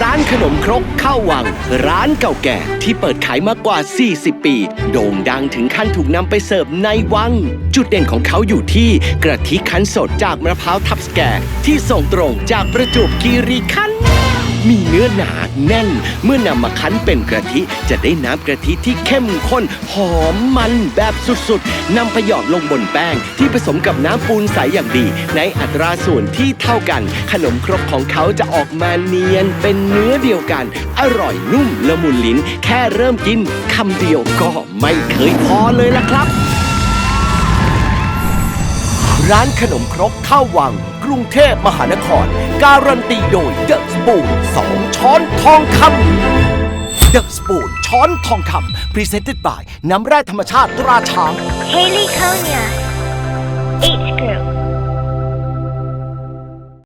ร้านขนมครกข้าววัง ร้านเก่าแก่ที่เปิดขายมากว่า 40 ปี โด่งดังถึงขั้นถูกนำไปเสิร์ฟในวัง จุดเด่นของเขาอยู่ที่กระทิคั้นสดจากมะพร้าวทับสแกที่ส่งตรงจากประจวบคีรีขันธ์ มีเนื้อหนาแน่น เมื่อนำมาคั้นเป็นกะทิ จะได้น้ำกะทิที่เข้มข้น หอมมันแบบสุดๆนำไปหยอดลงบนแป้ง ที่ผสมกับน้ำปูนใสอย่างดี ในอัตราส่วนที่เท่ากัน ขนมครกของเขาจะออกมาเนียนเป็นเนื้อเดียวกัน อร่อยนุ่มละมุนลิ้น แค่เริ่มกินคำเดียวก็ไม่เคยพอเลยล่ะครับ ร้านขนมครกข้าววัง รุงเทพมหานคร การันตีโดยเดอะสปูนสองช้อนทองคำเดอะสปูนช้อนทองคำ Presented by น้ำแร่ธรรมชาติตราช้าง Haley Konya.